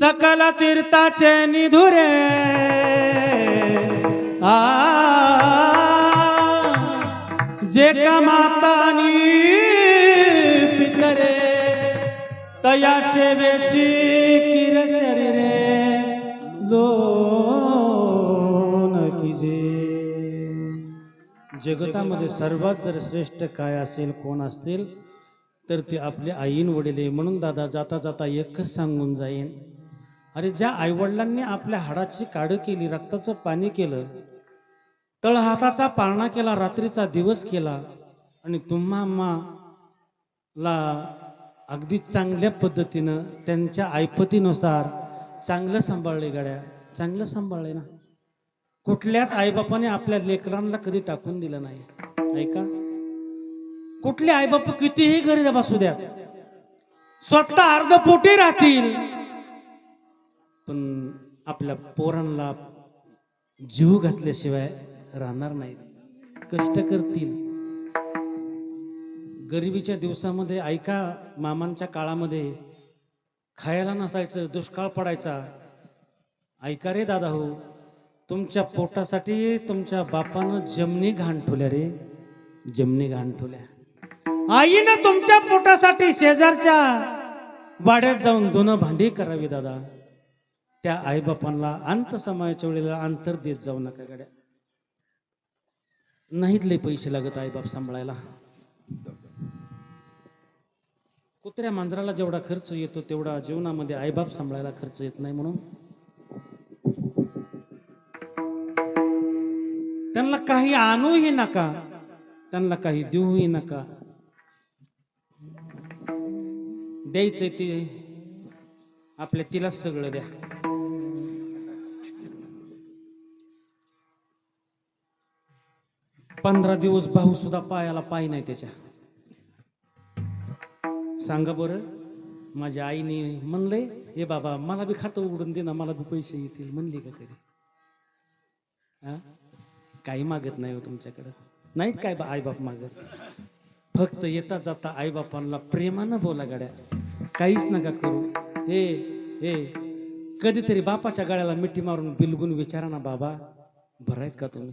सकल तीर्थाचे निधुरे. आ. जे का मातानी पितरे तया सेवेशी किर शरीरे लोन किजे. जगतामध्ये सर्वात जर श्रेष्ठ काय असेल कोण असतील तर ते आपले आईन वडील आहे. म्हणून दादा जाता जाता एकच सांगून जाईन अरे ज्या आईवडिलांनी आपल्या हाडाची काढ केली रक्ताचं पाणी केलं तळहाताचा पाळणा केला रात्रीचा दिवस केला आणि तुम्हा ला अगदी चांगल्या पद्धतीनं त्यांच्या ऐपतीनुसार चांगलं सांभाळले गाड्या. चांगलं सांभाळले ना. कुठल्याच आईबापाने आपल्या लेकरांना कधी टाकून दिलं नाही. ऐका. कुठले आईबाप कितीही गरीब असू द्या स्वतः अर्धपोटी राहतील. पण आपल्या पोरांना जीव घातल्याशिवाय राहणार नाहीत. कष्ट करतील. गरिबीच्या दिवसामध्ये ऐका मामांच्या काळामध्ये खायला नसायचं दुष्काळ पडायचा. ऐका रे दादा हो तुमच्या पोटासाठी तुमच्या बापानं जमनी घाण ठेवल्या रे. जमनी घाण ठेवल्या. आईनं तुमच्या पोटासाठी शेजारच्या वाड्यात जाऊन दोन भांडी करावी दादा. त्या आईबापांना अंत समायाच्या वेळेला अंतर देत जाऊ नका गड्या. नाहीत लय पैसे लागत आईबाप सांभाळायला. कुत्र्या मांजराला जेवढा खर्च येतो तेवढा जीवनामध्ये आईबाप सांभाळायला खर्च येत नाही म्हणून. त्यांना काही आणूही नका. त्यांना काही देऊही नका. द्यायचंय ते. आपल्या तिलाच सगळं द्या. पंधरा दिवस भाऊ सुद्धा पायाला पाय नाही त्याच्या. सांगा बरं माझ्या आईने म्हणलंय हे बाबा मला बी खातं उघडून दे ना मला बी पैसे येतील म्हणले का कधी? काही मागत नाही हो तुमच्याकडं. नाहीत काय बा आईबाप मागत? फक्त येता जाता आईबापांना प्रेमानं बोला गाड्या. काहीच नका करू. हे हे कधीतरी बापाच्या गाड्याला मिठी मारून बिलगून विचारा ना बाबा. बरं आहेत का तुम्ही?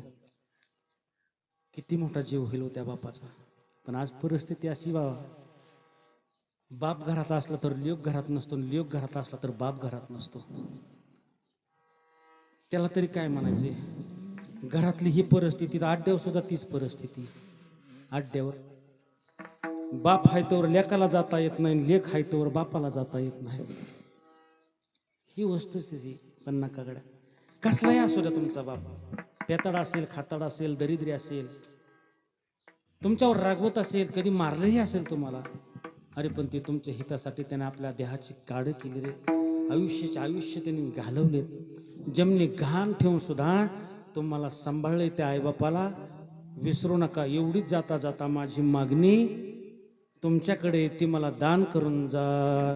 किती मोठा जीव होईल हो त्या बापाचा. पण आज परिस्थिती अशी बाबा बाप घरात असला तर लियोग घरात नसतो लियोग घरात असला तर बाप घरात नसतो. त्याला तरी काय म्हणायचे? घरातली ही परिस्थिती आड्यावर सुद्धा तीच परिस्थिती. आड्यावर बाप हायतोवर लेखाला जाता येत नाही लेख आहे बापाला जाता येत नाही. ही वस्तुस्थिती पन्ना कागड्या कसलाही असू द्या तुमचा बाप. पेताड असेल खाताड असेल दरिद्री असेल तुमच्यावर रागवत असेल कधी मारलंही असेल तुम्हाला. अरे पण ते तुमच्या हितासाठी त्याने आपल्या देहाची काढं केली रे. आयुष्याचे आयुष्य त्यांनी घालवले. जमनी घाण ठेवून सुद्धा तुम्हाला सांभाळले त्या आईबापाला. विसरू नका एवढीच जाता जाता माझी मागणी तुमच्याकडे ती मला दान करून जा.